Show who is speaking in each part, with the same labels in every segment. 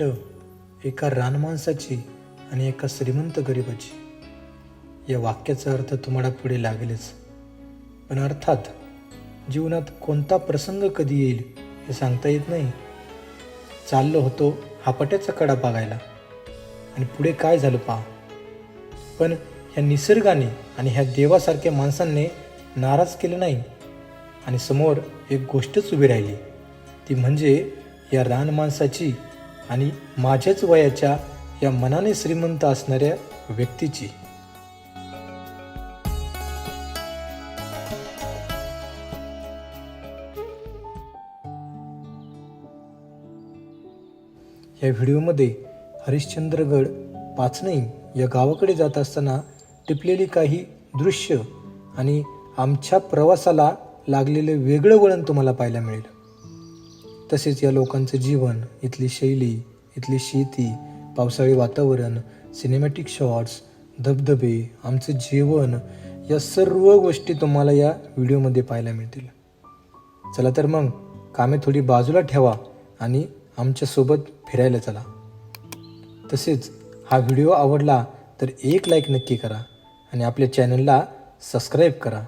Speaker 1: गोष्ट एका रानमाणसाची आणि एका श्रीमंत गरिबाची. या वाक्याचा अर्थ तुम्हाला पुढे लागेलच. पण अर्थात जीवनात कोणता प्रसंग कधी येईल हे सांगता येत नाही. चाललो होतो हापट्याचा कडा बघायला. आणि पुढे काय झालं पहा. पण ह्या निसर्गाने आणि ह्या देवासारख्या माणसांनी नाराज केलं नाही. आणि समोर एक गोष्टच उभी राहिली. ती म्हणजे या रान माणसाची आणि माझ्याच वयाच्या या मनाने श्रीमंत असणाऱ्या व्यक्तीची. या व्हिडिओमध्ये हरिश्चंद्रगड पाचनई या गावाकडे जात असताना टिपलेली काही दृश्य आणि आमच्या प्रवासाला लागलेले वेगळं वळण तुम्हाला पाहायला मिळेल. तसेच या लोकांचं जीवन इथली शैली इथली शेती पावसाळी वातावरण सिनेमॅटिक शॉट्स धबधबे आमचं जेवण या सर्व गोष्टी तुम्हाला या व्हिडिओमध्ये पाहायला मिळतील. चला तर मग कामे थोडी बाजूला ठेवा आणि आमच्यासोबत फिरायला चला. तसेच हा व्हिडिओ आवडला तर एक लाईक नक्की करा आणि आपल्या चॅनलला सबस्क्राईब करा.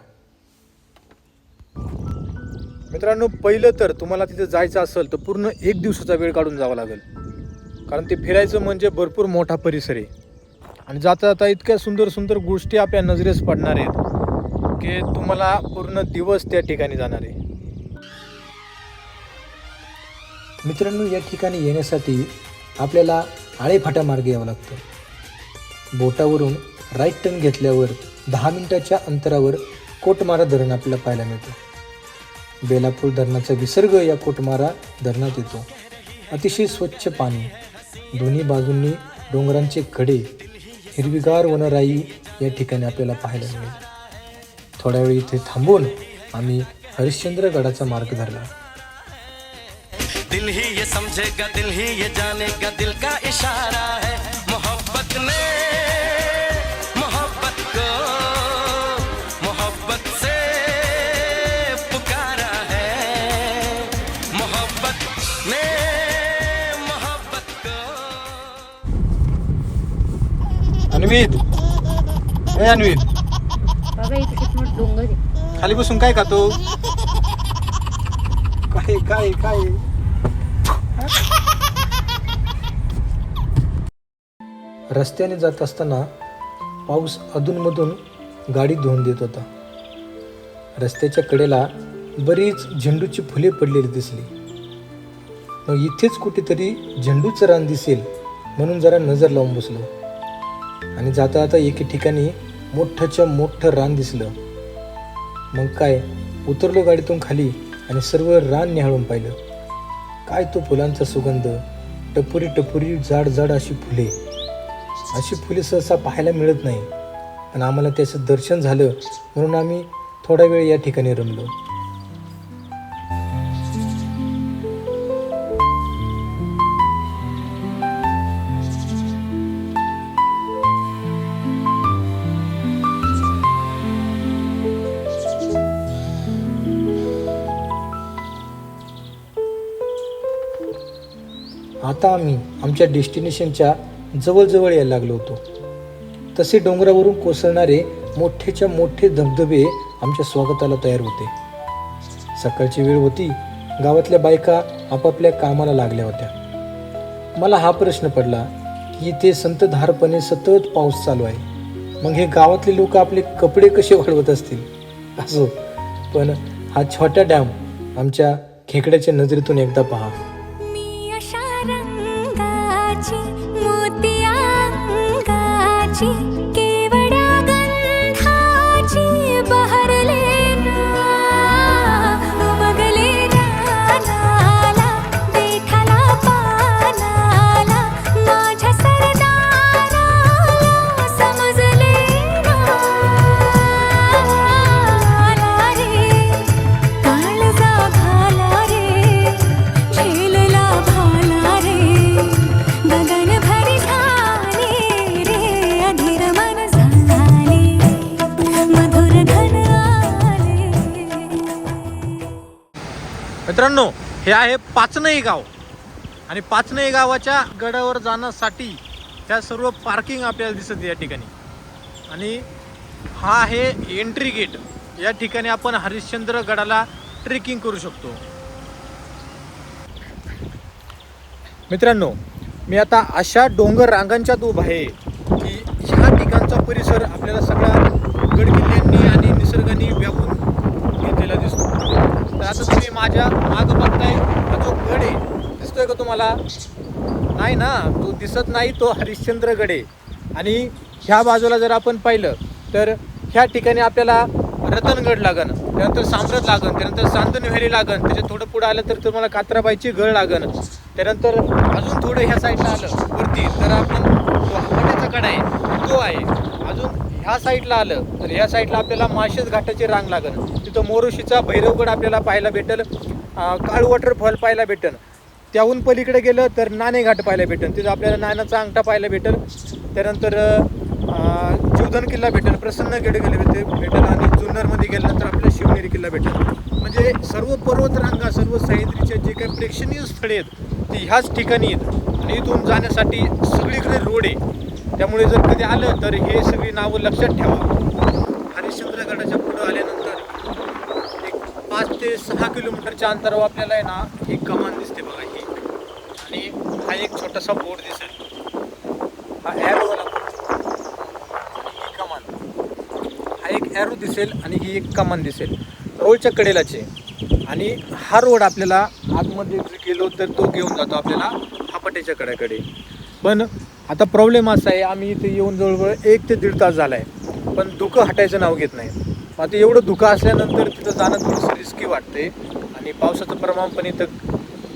Speaker 1: मित्रांनो पहिलं तर तुम्हाला तिथे जायचं असेल तर पूर्ण एक दिवसाचा वेळ काढून जावा लागेल. कारण ते फिरायचं म्हणजे भरपूर मोठा परिसर आहे. आणि जाता जाता इतक्या सुंदर सुंदर गोष्टी आपल्या नजरेस पडणार आहेत की तुम्हाला पूर्ण दिवस त्या ठिकाणी जाणार आहे. मित्रांनो या ठिकाणी येण्यासाठी आपल्याला आळेफाटा मार्ग यावं लागतं. बोटावरून राईट टर्न घेतल्यावर दहा मिनिटाच्या अंतरावर कोटमारा धरण आपल्याला पाहायला मिळतं. बेलापूर धरणाचा विसर्ग या कोटमारा धरणात येतो. अतिशय स्वच्छ पाणी. दोन्ही बाजूंनी डोंगरांचे कडे हिरवीगार वनराई या ठिकाणी आपल्याला पाहायला मिळेल. थोड्या वेळ इथे थांबून आम्ही हरिश्चंद्र गडाचा मार्ग धरला.
Speaker 2: दिल ही ये समझेगा दिल ही ये जानेगा दिल का इशारा है मोहब्बत ने
Speaker 1: अन्वित हे अन्वित
Speaker 3: बाबा इथे किती मोठं डोंगर आहे.
Speaker 1: खाली बसून काय खातो? काय काय काय? रस्त्याने जात असताना पाऊस अधूनमधून गाडी धुवून देत होता. रस्त्याच्या कडेला बरीच झेंडूची फुले पडलेली दिसली. मग इथेच कुठेतरी झेंडूचं रान दिसेल म्हणून जरा नजर लावून बसलो. आणि जाता जाता एके ठिकाणी मोठंच्या मोठं रान दिसलं. मग काय उतरलो गाडीतून खाली आणि सर्व रान निहाळून पाहिलं. काय तो फुलांचा सुगंध टपुरी टपुरी जाड जाड अशी फुले. अशी फुले सहसा पाहायला मिळत नाही. पण आम्हाला त्याचं दर्शन झालं म्हणून आम्ही थोडा वेळ या ठिकाणी रमलो. आता आम्ही आमच्या डेस्टिनेशनच्या जवळजवळ यायला लागलो होतो. तसे डोंगरावरून कोसळणारे मोठेच्या मोठे धबधबे आमच्या स्वागताला तयार होते. सकाळची वेळ होती गावातल्या बायका आपापल्या कामाला लागल्या होत्या. मला हा प्रश्न पडला की इथे संतधारपणे सतत पाऊस चालू आहे. मग हे गावातले लोक आपले कपडे कसे वाढवत असतील? असो पण हा छोटा डॅम आमच्या खेकड्याच्या नजरेतून एकदा पहा.
Speaker 4: feet.
Speaker 1: मित्रांनो हे आहे पाचनई गाव.
Speaker 5: आणि पाचनई गावाच्या गडावर जाण्यासाठी ह्या सर्व पार्किंग आपल्याला दिसत या ठिकाणी. आणि हा आहे एंट्री गेट या ठिकाणी आपण हरिश्चंद्र गडाला ट्रेकिंग करू शकतो. मित्रांनो मी आता अशा डोंगर रांगांच्यात उभा आहे की ह्या ठिकाणचा परिसर आपल्याला सगळा गडकिल्ल्यांनी आणि निसर्गाने व्यापून घेतलेला दिसतो. तर आता तुम्ही माझ्या मागं बघताय हा जो गड आहे दिसतोय का तुम्हाला? नाही ना तो दिसत नाही तो हरिश्चंद्र गड आहे. आणि ह्या बाजूला जर आपण पाहिलं तर ह्या ठिकाणी आपल्याला रतनगड लागन त्यानंतर साम्राट लागन त्यानंतर चांदणी व्हॅली लागन त्याच्या थोडं पुढं आलं तर तुम्हाला कात्राबाईची गळ लागन. त्यानंतर अजून थोडं ह्या साईडला आलं वरती तर आपण जो हवाट्याचा कडा आहे तो आहे. अजून ह्या साईडला आलं तर ह्या साईडला आपल्याला माळशेज घाटाची रांग लागन. तिथं मोरोशीचा भैरवगड आपल्याला पाहायला भेटेल. काळ वॉटरफॉल पाहायला भेटेल. त्याहून पलीकडे गेलं तर नाणेघाट पाहायला भेटेल. तिथं आपल्याला नाण्याचा अंगठा पाहायला भेटेल. त्यानंतर जीवधन किल्ला भेटेल. प्रसन्न गड गेले भेटे भेटेल. आणि जुन्नरमध्ये गेल्यानंतर आपल्याला शिवनेरी किल्ला भेटेल. म्हणजे सर्व पर्वतरांगा सर्व सह्याद्रीच्या जे काही प्रेक्षणीय स्थळे आहेत ते ह्याच ठिकाणी आहेत. आणि इथून जाण्यासाठी सगळीकडे रोड. आहे त्यामुळे जर कधी आलं तर हे सगळी नावं लक्षात ठेवा हरिश्चंद्रगडाच्या पुढं आल्यानंतर एक पाच ते सहा किलोमीटरच्या अंतरावर आपल्याला आहे ना ही कमान दिसते बघा ही. आणि हा एक छोटासा बोर्ड दिसेल. हा ॲरो ही कमान. हा एक ॲरो दिसेल आणि ही एक कमान दिसेल. रोडच्या कडेलाच. आहे आणि हा रोड आपल्याला आतमध्ये जर गेलो तर तो घेऊन जातो आपल्याला हापटेच्या कड्याकडे. पण आता प्रॉब्लेम असा आहे आम्ही इथे येऊन जवळजवळ एक ते दीड तास झाला आहे पण धुकं हटायचं नाव घेत नाही. आता एवढं धुकं असल्यानंतर तिथं जाणं थोडंसं रिस्की वाटते आणि पावसाचं प्रमाण पण इथं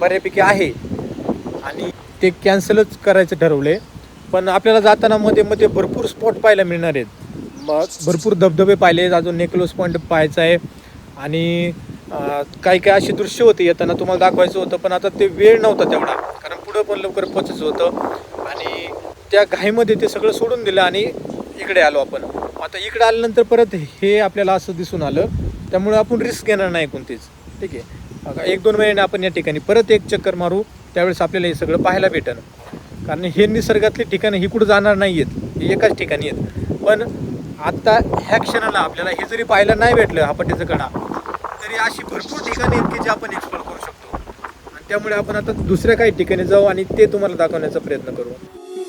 Speaker 5: बऱ्यापैकी आहे. आणि ते कॅन्सलच करायचं ठरवले पण आपल्याला जाताना मध्ये मध्ये भरपूर स्पॉट पाहायला मिळणार आहेत. मग भरपूर धबधबे पाहिले आहेत. अजून नेकलोस पॉईंट पाहायचा आहे. आणि काही काही अशी दृश्य होती. येताना तुम्हाला दाखवायचं होतं पण आता ते वेळ नव्हता तेवढा. कारण पुढं पण लवकर पोचायचं होतं. आणि त्या घाईमध्ये ते सगळं सोडून दिलं आणि इकडे आलो आपण. आता इकडे आल्यानंतर परत हे आपल्याला असं दिसून आलं. त्यामुळे आपण रिस्क घेणार नाही कोणतीच. ठीक आहे? एक दोन महिने आपण या ठिकाणी परत एक चक्कर मारू. त्यावेळेस आपल्याला हे सगळं पाहायला भेटणं कारण हे निसर्गातली ठिकाणं ही कुठं जाणार नाही आहेत हे एकाच ठिकाणी आहेत. पण आत्ता ह्या क्षणाला आपल्याला हे जरी पाहायला नाही भेटलं हापटीचं कडा तरी अशी भरपूर ठिकाणी आहेत की जे आपण एक्सप्लोर करू शकतो. आणि त्यामुळे आपण आता दुसऱ्या काही ठिकाणी जाऊ आणि ते तुम्हाला दाखवण्याचा प्रयत्न करू.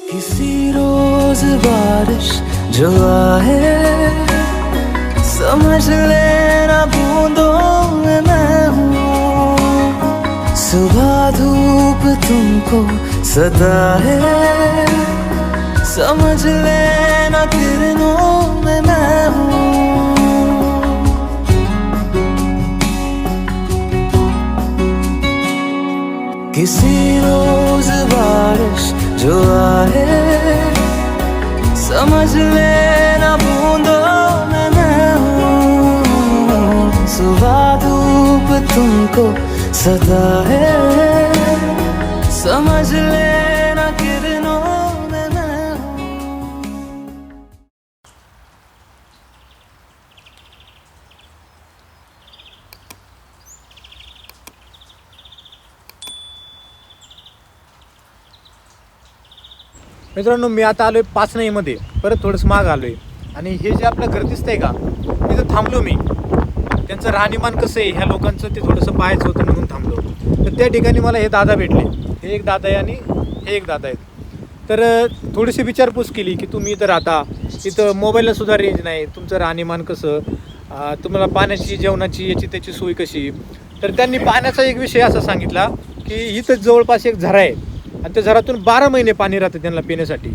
Speaker 6: किसी रोज बारिश जो आए समझ लेना बूंदों में मैं हूँ सुबह धूप तुमको सताए समझ लेना किरणों में मैं हूँ किसी रोज बारिश जो आए समझ लेना बूंदों में मैं हूँ सुबह धूप तुमको सदा है।
Speaker 5: मित्रांनो मी आता आलोय पाचनाईमध्ये. परत थोडंसं माग आलोय. आणि हे जे आपलं घर दिसतंय का तिथं थांबलो मी. त्यांचं राहणीमान कसं आहे ह्या लोकांचं ते थोडंसं पाहायचं होतं म्हणून थांबलो. तर त्या ठिकाणी मला हे दादा भेटले. हे एक दादा आहे आणि हे एक दादा आहेत. तर थोडीशी विचारपूस केली की तुम्ही इथं राहता. इथं मोबाईलला सुद्धा रेंज नाही. तुमचं राहणीमान कसं? तुम्हाला पाण्याची जेवणाची याची त्याची सोय कशी? तर त्यांनी पाण्याचा एक विषय असा सांगितला की इथं जवळपास एक झरा आहे. आणि त्या झरातून बारा महिने पाणी राहतं त्यांना पिण्यासाठी.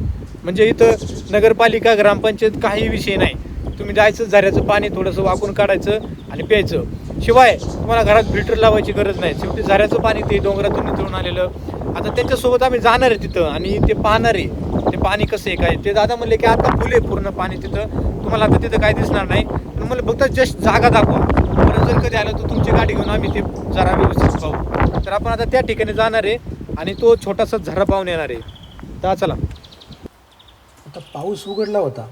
Speaker 5: म्हणजे इथं नगरपालिका ग्रामपंचायत काही विषय नाही. तुम्ही जायचं झऱ्याचं पाणी थोडंसं वाकून काढायचं आणि प्यायचं. शिवाय तुम्हाला घरात फिल्टर लावायची गरज नाही. शेवटी झऱ्याचं पाणी ते डोंगरातून नितळून आलेलं. आता त्यांच्यासोबत आम्ही जाणार आहे तिथं आणि ते पाहणार आहे. ते पाणी कसं आहे काय? ते दादा म्हणले की आता फुले पूर्ण पाणी तिथं. तुम्हाला आता तिथं काय दिसणार नाही. पण मला फक्त जस्ट जागा दाखवा. परत जर कधी आलं तर तुमची गाडी घेऊन आम्ही ते जरा व्यवस्थित पाहू. तर आपण आता त्या ठिकाणी जाणार आहे. आणि तो छोटासा झरा पाहून येणार आहे. तर चला.
Speaker 1: आता पाऊस उघडला होता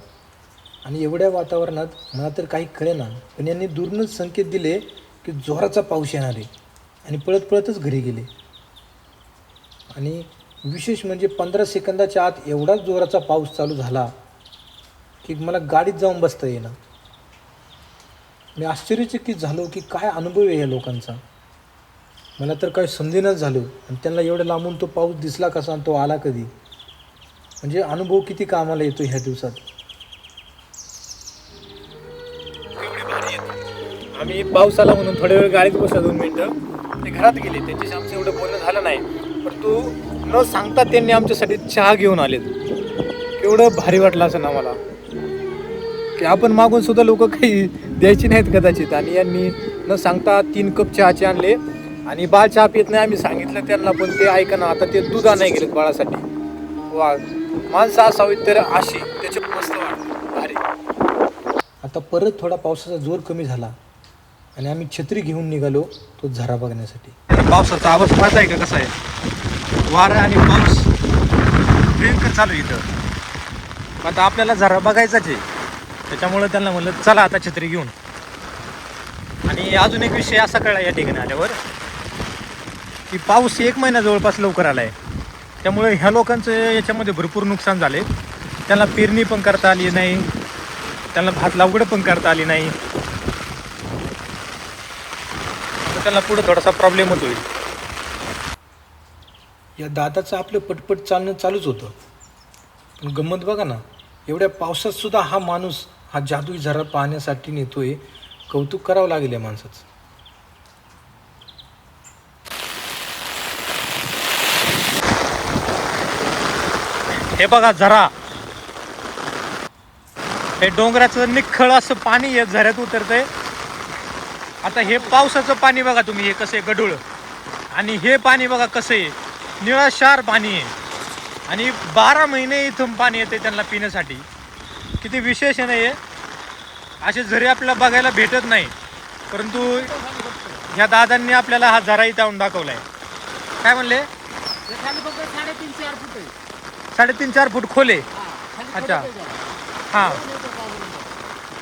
Speaker 1: आणि एवढ्या वातावरणात मला तर काही कळेना पण यांनी दूरनच संकेत दिले की जोराचा पाऊस येणार आहे आणि पळत पळतच घरी गेले. आणि विशेष म्हणजे पंधरा सेकंदाच्या आत एवढाच जोराचा पाऊस चालू झाला की मला गाडीत जाऊन बसता येईना. मी आश्चर्यचकित झालो की काय अनुभव आहे या लोकांचा. मला तर काय समजेनच झालो. आणि त्यांना एवढं लांबून तो पाऊस दिसला कसा आणि तो आला कधी? म्हणजे अनुभव किती कामाला येतो ह्या दिवसात?
Speaker 5: आम्ही पाऊस आला म्हणून थोड्या वेळ गाडीत बसला दोन मिनटं. ते घरात गेले. त्यांच्याशी आमचं एवढं बोलणं झालं नाही. परंतु न सांगता त्यांनी आमच्यासाठी चहा घेऊन आलेत. केवढं भारी वाटलं असं ना मला. की आपण मागून सुद्धा लोक काही द्यायची नाहीत कदाचित. आणि यांनी न सांगता तीन कप चहाचे आणले. आणि बाळ चहा पित नाही आम्ही सांगितलं त्यांना पण ते ऐका ना आता ते दूध नाही गेलेत बाळासाठी. वा माणसं असावीत तर अशी त्याचे मस्त भारी.
Speaker 1: आता परत थोडा पावसाचा जोर कमी झाला आणि आम्ही छत्री घेऊन निघालो तो झरा बघण्यासाठी.
Speaker 5: पावसाचा आवाज पाहत आहे का कसा आहे? वारा आणि पाऊस भयंकर चालू आहे इथं. आता आपल्याला झरा बघायचाच आहे. त्याच्यामुळं त्यांना म्हणलं चला आता छत्री घेऊन. आणि अजून एक विषय असा कळला या ठिकाणी आल्यावर. की पाऊस एक महिना जवळपास लवकर आला आहे त्यामुळे ह्या लोकांचं याच्यामध्ये भरपूर नुकसान झाले त्यांना पेरणी पण करता आली नाही. त्यांना भात लागवड पण करता आली नाही. तर त्यांना पुढे थोडासा प्रॉब्लेम होईल
Speaker 1: या दादाचं आपलं पटपट चालणं चालूच होतं. पण गंमत बघा ना एवढ्या पावसात सुद्धा हा माणूस हा जादुई झरा पाहण्यासाठी नेतोय. कौतुक करावं लागेल या माणसाचं.
Speaker 5: हे बघा झरा हे डोंगराचं निखळ असं पाणी या झऱ्यात उतरतंय. आता हे पावसाचं पाणी बघा तुम्ही हे कसं आहे गडूळ आणि हे पाणी बघा कसं आहे निळाशार पाणी आहे. आणि बारा महिने इथून पाणी येते त्यांना पिण्यासाठी. किती विशेष आहे ना असे झरे आपल्याला बघायला भेटत नाही. परंतु ह्या दादांनी आपल्याला हा झरा इथे आणून दाखवलाय. काय म्हणले? साडेतीन चार फूट खोले. अच्छा. हां.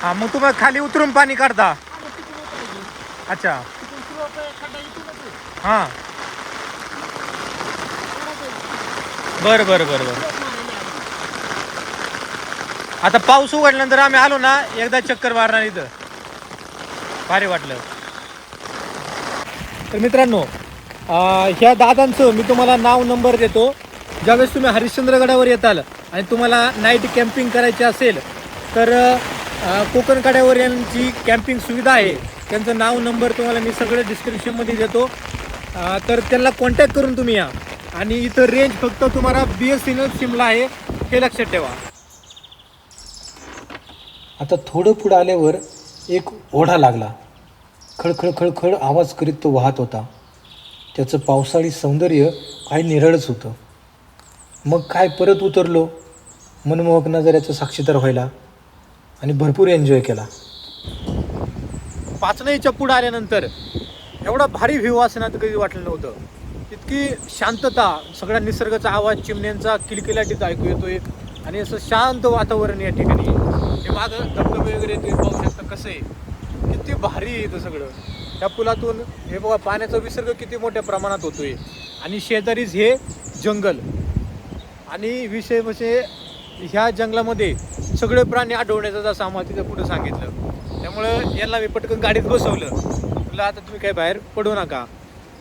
Speaker 5: हां मग तुम्हाला खाली उतरून पाणी काढता. अच्छा. हां. बरं बरं बरं बरं. आता पाऊस उघडल्यानंतर आम्ही आलो ना एकदा चक्कर मारणार इथं. भारी वाटलं. तर मित्रांनो ह्या दादांचं मी तुम्हाला नाव नंबर देतो. ज्यावेळेस तुम्ही हरिश्चंद्रगडावर येताल आणि तुम्हाला नाईट कॅम्पिंग करायची असेल तर कोकण कड्यावर यांची कॅम्पिंग सुविधा आहे. त्यांचं नाव नंबर तुम्हाला मी सगळं डिस्क्रिप्शनमध्ये देतो. तर त्यांना कॉन्टॅक्ट करून तुम्ही या. आणि इथं रेंज फक्त तुम्हाला बी एस एन एल सिमला आहे हे लक्षात ठेवा.
Speaker 1: आता थोडं पुढं आल्यावर एक ओढा लागला. खळखळ खळखळ आवाज करीत तो वाहत होता. त्याचं पावसाळी सौंदर्य काही निरळच होतं. मग काय परत उतरलो? मनमोहक नजऱ्याचा साक्षीदार व्हायला आणि भरपूर एन्जॉय केला.
Speaker 5: पाचनाईच्या पुढे आल्यानंतर एवढा भारी व्ह्यू असणार कधी वाटलं नव्हतं. इतकी शांतता सगळ्या निसर्गाचा आवाज चिमण्यांचा किलकिलाटीत ऐकू येतोय. आणि असं शांत वातावरण या ठिकाणी. हे मागं धबधबे वगैरे ते पाहू शकतं कसं. आहे किती भारी आहे इथं सगळं. त्या पुलातून हे बघा पाण्याचा विसर्ग किती मोठ्या प्रमाणात होतोय. आणि शेजारीच हे जंगल. आणि विषय म्हणजे ह्या जंगलामध्ये सगळे प्राणी आढळण्याचा जसं आम्हाला तिथं पुढे सांगितलं. त्यामुळं यांना मी पटकन गाडीत बसवलं. म्हटलं आता तुम्ही काय बाहेर पडू नका.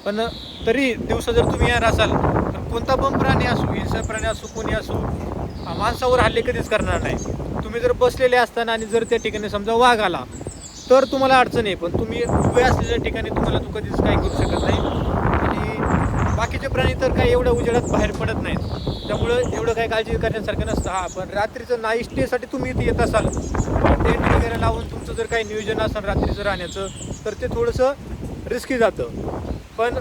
Speaker 5: पण तरी दिवसा जर तुम्ही येणार असाल तर कोणता पण प्राणी असो हिंसा प्राणी असो कोणी असो माणसावर हल्ले कधीच करणार नाही. तुम्ही जर बसलेले असताना आणि जर त्या ठिकाणी समजा वाघ आला तर तुम्हाला अडचण आहे. पण तुम्ही उभे असलेल्या ठिकाणी तुम्हाला तू कधीच काही करू शकत नाही. आणि बाकीचे प्राणी तर काही एवढ्या उजेडात बाहेर पडत नाहीत. त्यामुळं एवढं काही काळजी करण्यासारखं नसतं. हा पण रात्रीचं नाईट स्टेसाठी तुम्ही इथे येत असाल टेंट वगैरे लावून तुमचं जर काही नियोजन असेल रात्रीचं राहण्याचं तर ते थोडंसं रिस्की जातं. पण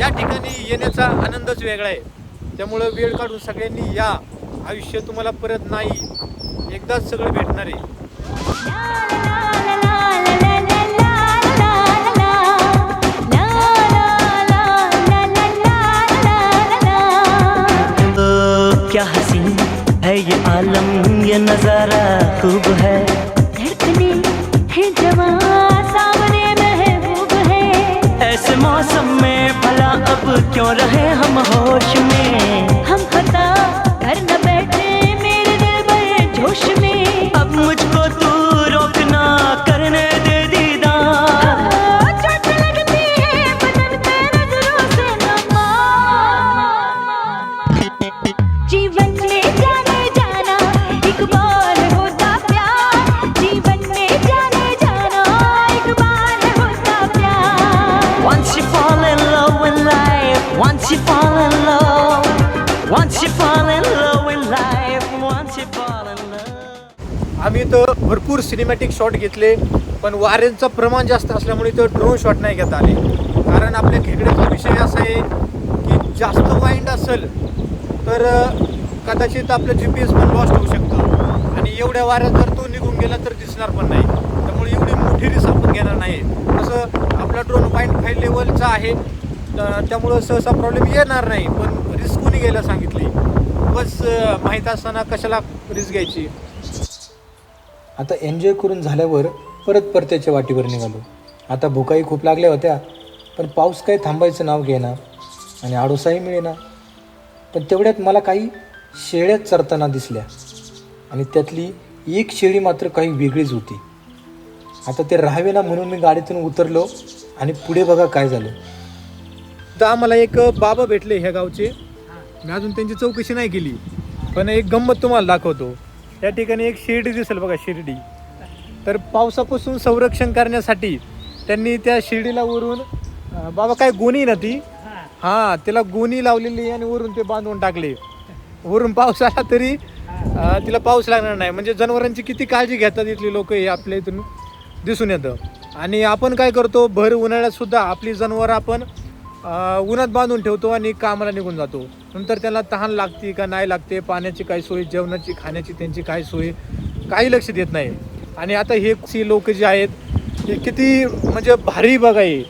Speaker 5: या ठिकाणी येण्याचा आनंदच वेगळा आहे. त्यामुळं वेळ काढून सगळ्यांनी या. आयुष्य तुम्हाला परत नाही. एकदाच सगळं भेटणार आहे.
Speaker 7: क्या हसीन है ये आलम ये नजारा खूब है।
Speaker 4: धड़कने है जवां सामने महबूब है।
Speaker 7: ऐसे मौसम में भला अब क्यों रहे हम होश
Speaker 5: भरपूर शॉट घेतले पण वाऱ्यांचं प्रमाण जास्त असल्यामुळे ते ड्रोन शॉट नाही घेता आले. कारण आपल्या खेकड्याचा विषय असा आहे की जास्त वाईंड असेल तर कदाचित आपलं जी पी एस पण लॉस्ट होऊ शकतं. आणि एवढ्या वाऱ्यात जर तो निघून गेला तर दिसणार पण नाही. त्यामुळे एवढी मोठी रिस्क आपण घेणार नाही. तसं आपला ड्रोन पॉईंट फाईव्ह लेवलचा आहे. तर त्यामुळं सहसा प्रॉब्लेम येणार नाही पण रिस्क कोणी घ्यायला सांगितली बस माहीत असताना कशाला रिस्क घ्यायची?
Speaker 1: आता एन्जॉय करून झाल्यावर परत परत्याच्या वाटीवर निघालो. आता भुकाही खूप लागल्या होत्या पण पाऊस काही थांबायचं नाव घेणार आणि आडोसाही मिळेना. पण तेवढ्यात मला काही शेळ्या चरताना दिसल्या आणि त्यातली एक शेळी मात्र काही वेगळीच होती. आता ते राहावे ना म्हणून मी गाडीतून उतरलो आणि पुढे बघा काय झालं.
Speaker 5: तर आम्हाला एक बाबा भेटले ह्या गावचे. मी अजून त्यांची चौकशी नाही केली पण एक गंमत तुम्हाला दाखवतो. या ठिकाणी एक शिर्डी दिसेल बघा शिर्डी. तर पावसापासून संरक्षण करण्यासाठी त्यांनी त्या शिर्डीला वरून बाबा काय गोणी ना ती? हां तिला गोणी लावलेली आणि वरून ते बांधून टाकले. वरून पाऊस आला तरी तिला पाऊस लागणार नाही. म्हणजे जनावरांची किती काळजी घेतात इथली लोक हे आपल्या इथून दिसून येतं. आणि आपण काय करतो भर उन्हाळ्यात सुद्धा आपली जनावरं आपण उन्हात बांधून ठेवतो आणि कामाला निघून जातो. नंतर त्याला तहान लागते का नाही लागते पाण्याची काय सोय जेवणाची खाण्याची त्यांची काय सोय काही लक्ष देत नाही. आणि आता हे लोक जे आहेत हे किती म्हणजे भारी बघा हे.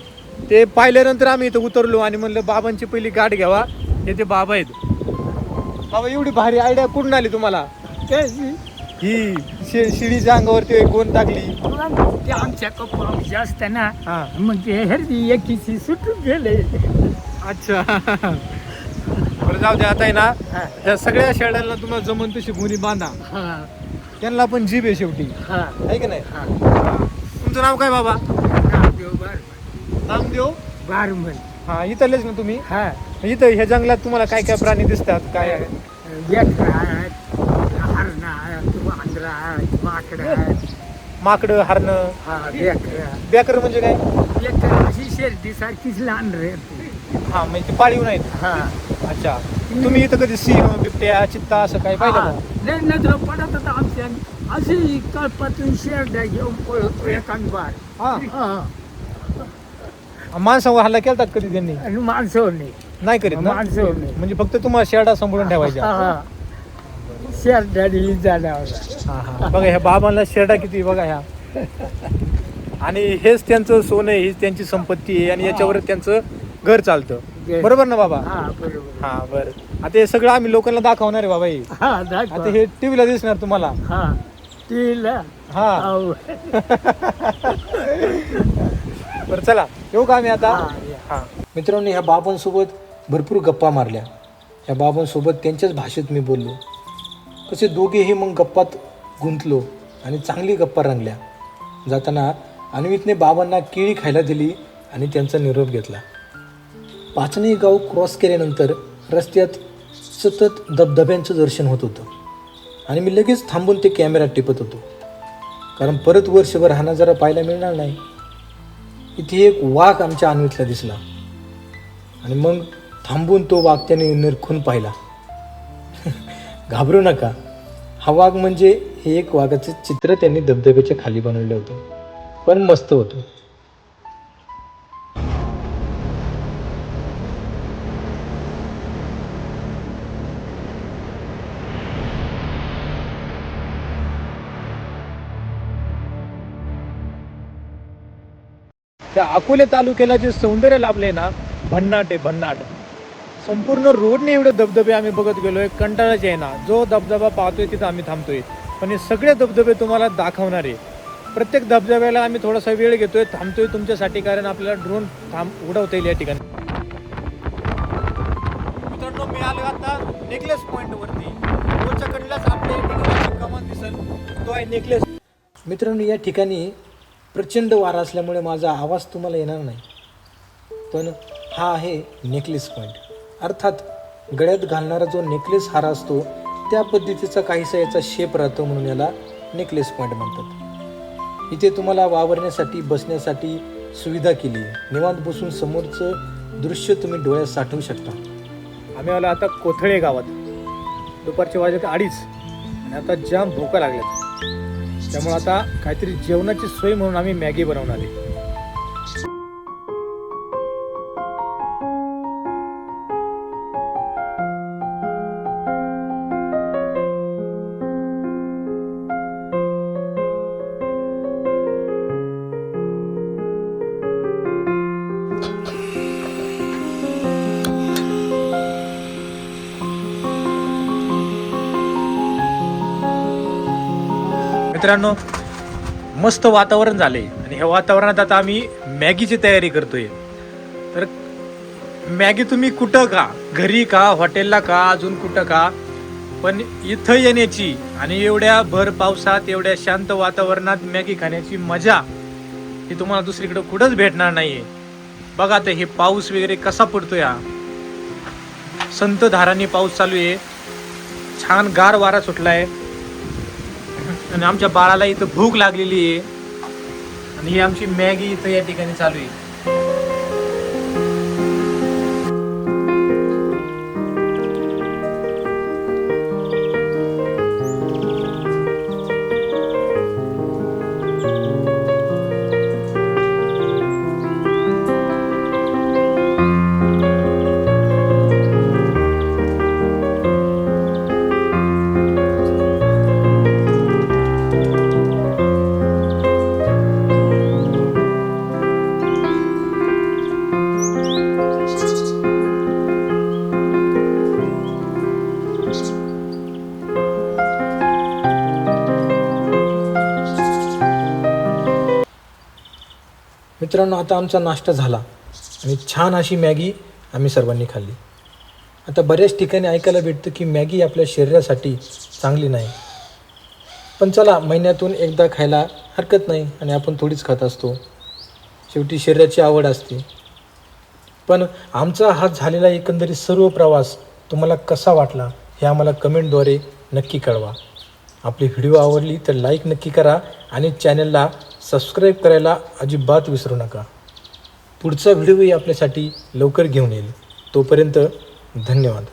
Speaker 5: ते पाहिल्यानंतर आम्ही इथं उतरलो आणि म्हणलं बाबांची पहिली गाठ घ्यावा. हे ते बाबा आहेत. बाबा एवढी भारी आयडिया कुठून आली तुम्हाला? ही शे शिडीच्या अंगावर ते गोंद टाकली.
Speaker 8: ते आमच्या कप जास्त ना
Speaker 5: हा.
Speaker 8: मग ते हरदी एकीची सुटून गेले.
Speaker 5: अच्छा. बरं जाऊ दे आता आहे ना या सगळ्या शेळ्यांना तुम्हाला जमन तशी गुणी बांधा.
Speaker 8: हा.
Speaker 5: त्यांना पण जीभ आहे शेवटी.
Speaker 8: हा.
Speaker 5: आहे की नाही? तुमचं नाव काय बाबा?
Speaker 8: नामदेव बार
Speaker 5: नामदेव?
Speaker 8: बारमन.
Speaker 5: हा इथलेच ना तुम्ही?
Speaker 8: हा.
Speaker 5: इथं ह्या जंगलात तुम्हाला काय काय प्राणी दिसतात? काय
Speaker 8: आहेत हरण वांद्र आहेत माकड
Speaker 5: हरणं.
Speaker 8: हा लेकर
Speaker 5: बेकर म्हणजे काय?
Speaker 8: लेकर अशी शेरडी सारखीच लहान राहते
Speaker 5: हा म्हणजे ते पाळीव नाहीत.
Speaker 8: हा.
Speaker 5: अच्छा. तुम्ही इथं कधी सिंह बिबट्या चित्ता असं काय पाहिलं
Speaker 8: हा.
Speaker 5: का?
Speaker 8: लय नजर पडत होता आमच्या. अशी कळपातून शेरड्या घेऊन पळतो एकान बार
Speaker 5: हा.
Speaker 8: हा.
Speaker 5: माणसावर हल्ला केलतात कधी त्यांनी?
Speaker 8: आणि माणसं नाही
Speaker 5: नाही करीत ना?
Speaker 8: माणसं नाही
Speaker 5: म्हणजे फक्त तुम्हाला शेडा सांभाळून ठेवायच्या.
Speaker 8: हा. शेरडाडी जनावर
Speaker 5: हा, हा. बघा ह्या बाबांना शेरडा किती बघा ह्या. आणि हेच त्यांचं सोनं आहे हीच त्यांची संपत्ती आहे आणि याच्यावर त्यांचं घर चालतं. बरोबर ना बाबा?
Speaker 8: हा बरोबर.
Speaker 5: हा बरं. आता हे सगळं आम्ही लोकांना दाखवणार आहे बाबा हे.
Speaker 8: हा दाखवा.
Speaker 5: आता हे टीव्हीला दिसणार तुम्हाला.
Speaker 8: हा तिला
Speaker 5: हा. बरं चला. येऊ का आम्ही आता?
Speaker 8: हा, या.
Speaker 5: हा.
Speaker 1: मित्रांनो ह्या बाबांसोबत भरपूर गप्पा मारल्या. ह्या बाबांसोबत त्यांच्याच भाषेत मी बोललो. तसे दोघेही मग गप्पात गुंतलो आणि चांगली गप्पा रंगल्या. जाताना अन्वितने बाबांना केळी खायला दिली आणि त्यांचा निरोप घेतला. पाचनही गाव क्रॉस केल्यानंतर रस्त्यात सतत धबधब्यांचं दर्शन होत होतं. आणि मी लगेच थांबून ते कॅमेऱ्यात टिपत होतो. कारण परत वर्षभर हा नजारा पाहायला मिळणार नाही. इथे एक वाघ आमच्या अन्वितला दिसला. आणि मग थांबून तो वाघ त्याने निरखून पाहिला. घाबरू नका. हा वाघ म्हणजे हे एक वाघाचं चित्र त्यांनी धबधब्याच्या खाली बनवलं होतं. पण मस्त होतं.
Speaker 5: त्या अकोले तालुक्याला जे सौंदर्य लाभले ना भन्नाट आहे भन्नाट. संपूर्ण रोडने एवढे धबधबे आम्ही बघत गेलोय कंटाळाच आहे ना जो धबधबा पाहतोय तिथं आम्ही थांबतोय. पण हे सगळे धबधबे तुम्हाला दाखवणार आहे. प्रत्येक धबधब्याला आम्ही थोडासा वेळ घेतोय थांबतोय तुमच्यासाठी कारण आपल्याला ड्रोन थांब उडवता येईल या ठिकाणी. मित्रांनो मी आलो आता नेकलेस पॉइंट वरती. रोडच्या कडेलाच आपल्या ठिकाणी कमान दिसेल. तो आहे नेकलेस
Speaker 1: मित्रांनो या ठिकाणी प्रचंड वारा असल्यामुळे माझा आवाज तुम्हाला येणार नाही. पण हा आहे नेकलेस पॉईंट अर्थात गळ्यात घालणारा जो नेकलेस हार असतो त्या पद्धतीचा काहीसा याचा शेप राहतो म्हणून याला नेकलेस पॉईंट म्हणतात. इथे तुम्हाला वावरण्यासाठी बसण्यासाठी सुविधा केली निवांत बसून समोरचं दृश्य तुम्ही डोळ्यात साठवू शकता.
Speaker 5: आम्ही आलो आता कोथळे गावात. दुपारचे वाजत अडीच. आणि आता जाम भोका लागल्यात त्यामुळे आता काहीतरी जेवणाची सोय म्हणून आम्ही मॅगी बनवणार आहे मित्रांनो मस्त वातावरण झाले आणि ह्या वातावरणात आता आम्ही मॅगीची तयारी करतोय. तर मॅगी तुम्ही कुठं का घरी का हॉटेलला का अजून कुठं का पण इथं येण्याची आणि एवढ्या भर पावसात एवढ्या शांत वातावरणात मॅगी खाण्याची मजा ही तुम्हाला दुसरीकडं कुठंच भेटणार नाहीये. बघा आता हे पाऊस वगैरे कसा पडतोय हा. संतधारानी पाऊस चालू आहे. छान गार वारा सुटलाय. आणि आमच्या बाळाला इथं भूक लागलेली आहे. आणि ही आमची मॅगी इथं या ठिकाणी चालू आहे.
Speaker 1: मित्रांनो आता आमचा नाश्ता झाला. आणि छान अशी मॅगी आम्ही सर्वांनी खाल्ली. आता बऱ्याच ठिकाणी ऐकायला भेटतं की मॅगी आपल्या शरीरासाठी चांगली नाही. पण चला महिन्यातून एकदा खायला हरकत नाही आणि आपण थोडीच खात असतो. शेवटी शरीराची आवड असते. पण आमचा हा झालेला एकंदरीत सर्व प्रवास तुम्हाला कसा वाटला हे आम्हाला कमेंटद्वारे नक्की कळवा. आपली व्हिडिओ आवडली तर लाईक नक्की करा आणि चॅनलला सबस्क्राईब करायला अजिबात विसरू नका. पुढचा व्हिडिओही आपल्यासाठी लवकर घेऊन येईल. तोपर्यंत धन्यवाद.